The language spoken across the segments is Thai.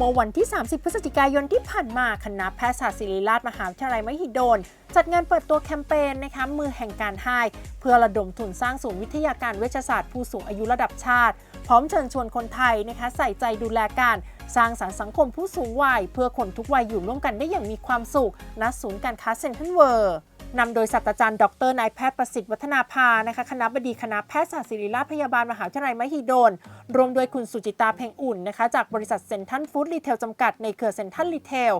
มื่อวันที่ 30 พฤศจิกายนที่ผ่านมาคณะแพทยศาสตร์ศิริราชมหาวิทยาลัยมหิดล จัดงานเปิดตัวแคมเปญนะคะมือแห่งการให้เพื่อระดมทุนสร้างศูนย์วิทยาการเวชศาสตร์ผู้สูงอายุระดับชาติ พร้อมเชิญชวนคนไทยนะคะใส่ใจดูแลการสร้างสรรค์สังคมผู้สูงวัย เพื่อคนทุกวัยอยู่ร่วมกันได้อย่างมีความสุขณศูนย์การค้าเซ็นทรัลเวิร์ นำโดยศาสตราจารย์ดรนายแพทย์ประสิทธิ์วัฒนาภานะคะคณะบดีคณะแพทยศาสตร์ศิริราชพยาบาลมหาวิทยาลัยมหิดล รวมโดยคุณสุจิตาเพ่งอุ่นนะคะจากบริษัทเซนทัลฟู้ดรีเทลจำกัดในเครือเซนทัลรีเทล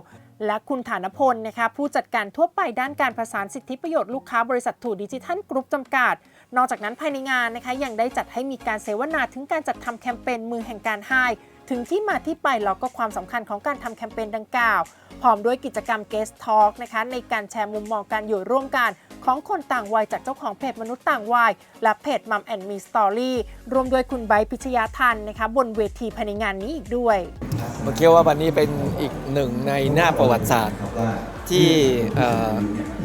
และคุณฐานพลนะคะผู้จัดการทั่วไปด้านการประสานสิทธิประโยชน์ลูกค้าบริษัทถูดิจิทัลกรุ๊ปจำกัด นอกจากนั้นภายในงานนะคะยังได้จัดให้มีการเสวนาถึงการจัดทำแคมเปญมือแห่งการให้ถึงที่มาที่ไปแล้วก็ความสำคัญของการทำแคมเปญดังกล่าว พร้อมด้วยกิจกรรม Guest Talk นะคะในการแชร์มุมมองการอยู่ร่วมกันของคนต่างวัยจากเจ้าของเพจมนุษย์ต่างวัย และเพจมัมแอนด์มีสตอรี่รวมด้วยคุณไบพิชยาทันนะคะบนเวทีภายในงานนี้อีกด้วยผมคิดว่าวันนี้เป็นอีกหนึ่งในหน้าประวัติศาสตร์ที่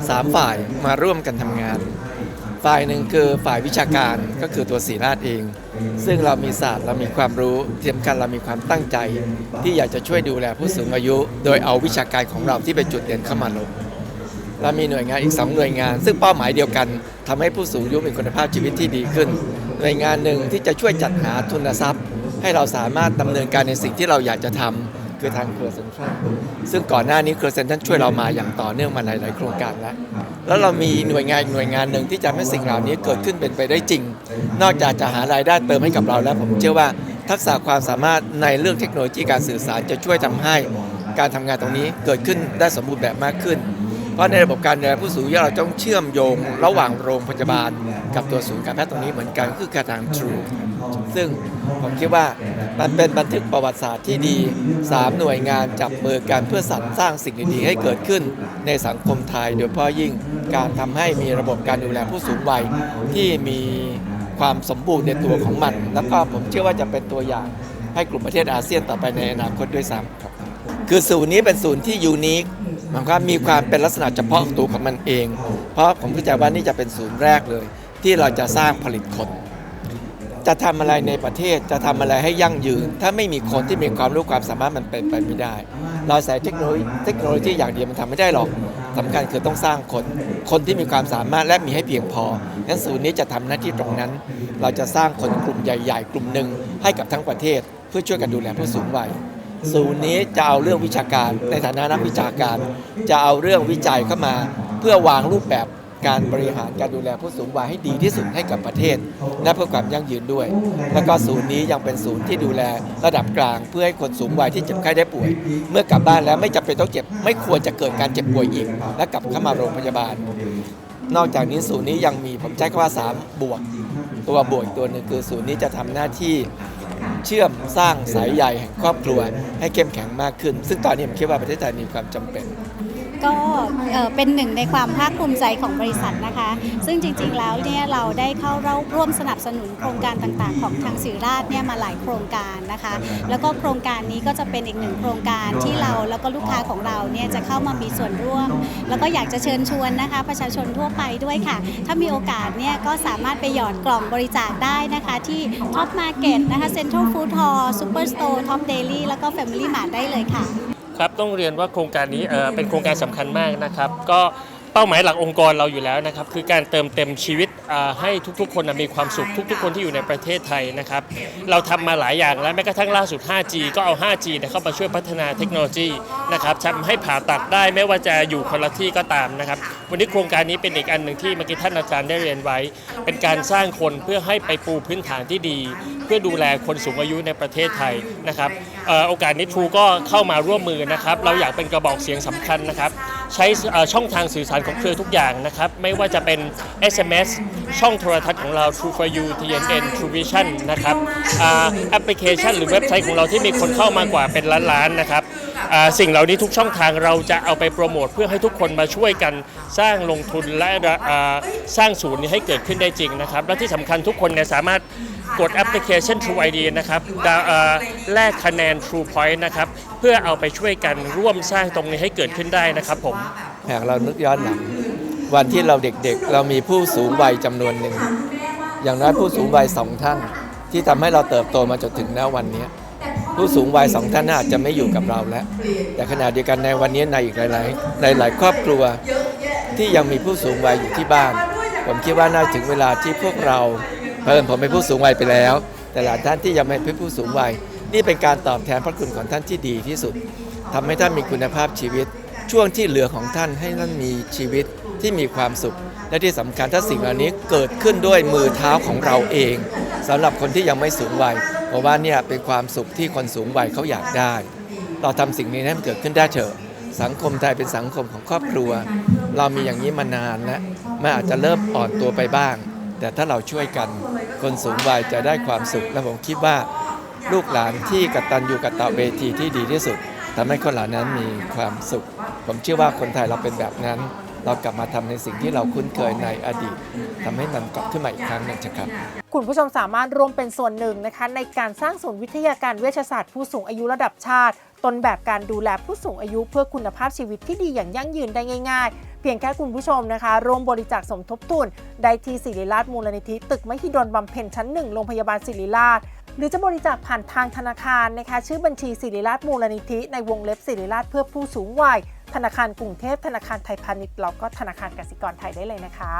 สามฝ่ายมาร่วมกันทำงาน ฝ่ายหนึ่งคือฝ่ายวิชาการก็คือตัวศรีราชเอง ซึ่งเรามีศาสตร์เรามีความรู้เทียมกันเรามีความตั้งใจ ที่อยากจะช่วยดูแลผู้สูงอายุ โดยเอาวิชาการของเราที่เป็นจุดเด่นเข้ามาลงเรามีหน่วยงานอีก2หน่วยงาน ซึ่งเป้าหมายเดียวกันทำให้ผู้สูงอายุมีคุณภาพชีวิตที่ดีขึ้น หน่วยงานหนึ่งที่จะช่วยจัดหาทุนทรัพย์ ให้เราสามารถดำเนินการในสิ่งที่เราอยากจะทำ คือทางเครือเซนทรัลซึ่งก่อนหน้านี้เครือเซนทรัลช่วยเรามาอย่างต่อเนื่องมาหลาย ๆ โครงการแล้ว แล้วเรามีหน่วยงานหน่วยงานหนึ่งที่จะให้สิ่งเหล่านี้เกิดขึ้นเป็นไปได้จริง นอกจากจะหารายได้เติมให้กับเราแล้ว ผมเชื่อว่าทักษะความสามารถในเรื่องเทคโนโลยีการสื่อสารจะช่วยทำให้การทำงานตรงนี้เกิดขึ้นได้สมบูรณ์แบบมากขึ้น เพราะในระบบการดูแลผู้สูงอายุเราต้องเชื่อมโยงระหว่างโรงพยาบาล กับตัวศูนย์การแพทย์ตรงนี้เหมือนกันคือการทาง True ซึ่งผมคิดว่ามันเป็นบันทึกประวัติศาสตร์ที่ดี 3 หน่วยงานจับมือกันเพื่อสรรสร้างสิ่งดีๆให้เกิดขึ้นในสังคมไทย โดยเฉพาะยิ่งการทำให้มีระบบการดูแลผู้สูงวัยที่มีความสมบูรณ์ในตัวของมัน แล้วก็ผมเชื่อว่าจะเป็นตัวอย่างให้กลุ่มประเทศอาเซียนต่อไปในอนาคตด้วยซ้ำครับคือศูนย์นี้เป็นศูนย์ที่ยูนิค มายความมีความเป็นลักษณะเฉพาะตัวของมันเอง เพราะผมเข้าใจว่านี่จะเป็นศูนย์แรกเลย ที่เราจะสร้างผลิตคน จะทำอะไรในประเทศจะทำอะไรให้ยั่งยืน ถ้าไม่มีคนที่มีความรู้ความสามารถมันเป็นไปไม่ได้ เราใส่เทคโนโลยีเทคโนโลยีอย่างเดียวมันทำไม่ได้หรอกสำคัญคือต้องสร้างคน คนที่มีความสามารถและมีให้เพียงพองั้นศูนย์นี้จะทำหน้าที่ตรงนั้น เราจะสร้างคนกลุ่มใหญ่ ๆ กลุ่มหนึ่งให้กับทั้งประเทศ เพื่อช่วยกันดูแลผู้สูงวัย ศูนย์นี้จะเอาเรื่องวิชาการ ในฐานะนักวิชาการ จะเอาเรื่องวิจัยเข้ามา เพื่อวางรูปแบบการบริหารการดูแลผู้สูงวัยให้ดีที่สุดให้กับประเทศและเพื่อความยั่งยืนด้วย แล้วก็ศูนย์นี้ยังเป็นศูนย์ที่ดูแลระดับกลาง เพื่อให้คนสูงวัยที่เจ็บไข้ได้ป่วย เมื่อกลับบ้านแล้วไม่จำเป็นต้องเจ็บ ไม่ควรจะเกิดการเจ็บป่วยอีก และกลับเข้ามาโรงพยาบาล นอกจากนี้ศูนย์นี้ยังมีผมใช้คำว่า3บวก ตัวบวกอีกตัวหนึ่งคือศูนย์นี้จะทำหน้าที่ เชื่อมสร้างสายใยแห่งครอบครัว ให้เข้มแข็งมากขึ้น ซึ่งตอนนี้ผมคิดว่าประเทศไทยมีความจำเป็น ก็เป็นหนึ่งในความภาคภูมิใจของบริษัทนะคะ ซึ่งจริงๆแล้วเนี่ยเราได้เข้าร่วมสนับสนุนโครงการต่างๆ ของทางศิริราชเนี่ยมาหลายโครงการนะคะ แล้วก็โครงการนี้ก็จะเป็นอีกหนึ่งโครงการที่เราแล้วก็ลูกค้าของเราเนี่ยจะเข้ามามีส่วนร่วม แล้วก็อยากจะเชิญชวนนะคะ ประชาชนทั่วไปด้วยค่ะ ถ้ามีโอกาสเนี่ยก็สามารถไปหยอดกล่องบริจาคได้นะคะที่ท็อปมาร์เก็ตนะคะเซ็นทรัลฟู้ดฮอลล์ซูเปอร์สโตร์ท็อปเดลี่แล้วก็แฟมิลี่มาร์ทได้เลยค่ะ ครับต้องเรียนว่าโครงการนี้เป็นโครงการสำคัญมากนะครับ ก็เป้าหมายหลักองค์กรเราอยู่แล้วนะครับ คือการเติมเต็มชีวิต ให้ทุกๆ คนนะมีความสุขทุก ๆ คนที่อยู่ในประเทศไทยนะครับ เราทำมาหลายอย่างแล้วแม้กระทั่งล่าสุด 5G ก็เอา 5G เนี่ยเข้ามาช่วยพัฒนาเทคโนโลยีนะครับทำให้ผ่าตัดได้ไม่ว่าจะอยู่คนละที่ก็ตามนะครับ วันนี้โครงการนี้เป็นอีกอันหนึ่งที่เมื่อกี้ท่านอาจารย์ได้เรียนไว้ เป็นการสร้างคนเพื่อให้ไปปูพื้นฐานที่ดี เพื่อดูแลคนสูงอายุในประเทศไทยนะครับออโอกาสนี้ทรูก็เข้ามาร่วมมือนะครับ เราอยากเป็นกระบอกเสียงสำคัญนะครับ ใช้ช่องทางสื่อสารของเครือทุกอย่างนะครับ ไม่ว่าจะเป็น SMS ช่องโทรทัศน์ของเรา True for You TNN True Vision นะครับแอปพลิเคชันหรือเว็บไซต์ของเราที่มีคนเข้ามากว่าเป็นล้านๆนะครับสิ่งเหล่านี้ทุกช่องทางเราจะเอาไปโปรโมทเพื่อให้ทุกคนมาช่วยกันสร้างลงทุนและสร้างศูนย์นี้ให้เกิดขึ้นได้จริงนะครับ และที่สำคัญทุกคนเนี่ยสามารถ กดแอปพลิเคชัน True ID นะครับดาวแลกคะแนน True Point นะครับเพื่อเอาไปช่วยกันร่วมสร้างตรงนี้ให้เกิดขึ้นได้นะครับผมหากเรานึกย้อนหลังวันที่เราเด็กๆ เรามีผู้สูงวัยจำนวนหนึ่ง อย่างน้อยผู้สูงวัยสองท่าน ที่ทำให้เราเติบโตมาจนถึงณวันนี้ผู้สูงวัยสองท่านอาจจะไม่อยู่กับเราแล้ว แต่ขณะเดียวกันในวันนี้ในอีกหลายๆในหลายครอบครัวที่ยังมีผู้สูงวัยอยู่ที่บ้าน ผมคิดว่าน่าถึงเวลาที่พวกเรา เพิ่มผมเป็นผู้สูงวัยไปแล้ว แต่หลายท่านที่ยังไม่เป็นผู้สูงวัย นี่เป็นการตอบแทนพระคุณของท่านที่ดีที่สุดทำให้ท่านมีคุณภาพชีวิต ช่วงที่เหลือของท่านให้ท่านมีชีวิตที่มีความสุข และที่สำคัญถ้าสิ่งเหล่านี้เกิดขึ้นด้วยมือเท้าของเราเองสำหรับคนที่ยังไม่สูงวัยเพราะว่าเนี่ยเป็นความสุขที่คนสูงวัยเขาอยากได้ เราทำสิ่งนี้ให้มันเกิดขึ้นได้เถอะสังคมไทยเป็นสังคมของครอบครัว เรามีอย่างนี้มานานแล้วมันอาจจะเริ่มอ่อนตัวไปบ้าง แต่ถ้าเราช่วยกัน คนสูงวัยจะได้ความสุข และผมคิดว่าลูกหลานที่กตัญญูกตเวทีที่ดีที่สุดทำให้คนเหล่านั้นมีความสุข ผมเชื่อว่าคนไทยเราเป็นแบบนั้น เรากลับมาทำในสิ่งที่เราคุ้นเคยในอดีตทำให้มันกลับขึ้นมาอีกครั้งหนึ่งครับคุณผู้ชมสามารถร่วมเป็นส่วนหนึ่งนะคะ ในการสร้างศูนย์วิทยาการเวชศาสตร์ผู้สูงอายุระดับชาติ ต้นแบบการดูแลผู้สูงอายุเพื่อคุณภาพชีวิตที่ดีอย่างยั่งยืนได้ง่าย ๆ พียงแค่คุณผู้ชมนะคะ ร่วมบริจาคสมทบทุน ได้ที่ศิริราชมูลนิธิ ตึกมหิดลบำเพ็ญชั้นหนึ่งโรงพยาบาลศิริราช หรือจะบริจาคผ่านทางธนาคารนะคะ ชื่อบัญชีศิริราชมูลนิธิ ในวงเล็บศิริราชเพื่อผู้สูงวัย ธนาคารกรุงเทพธนาคารไทยพาณิชย์แล้วก็ธนาคารกสิกรไทยได้เลยนะคะ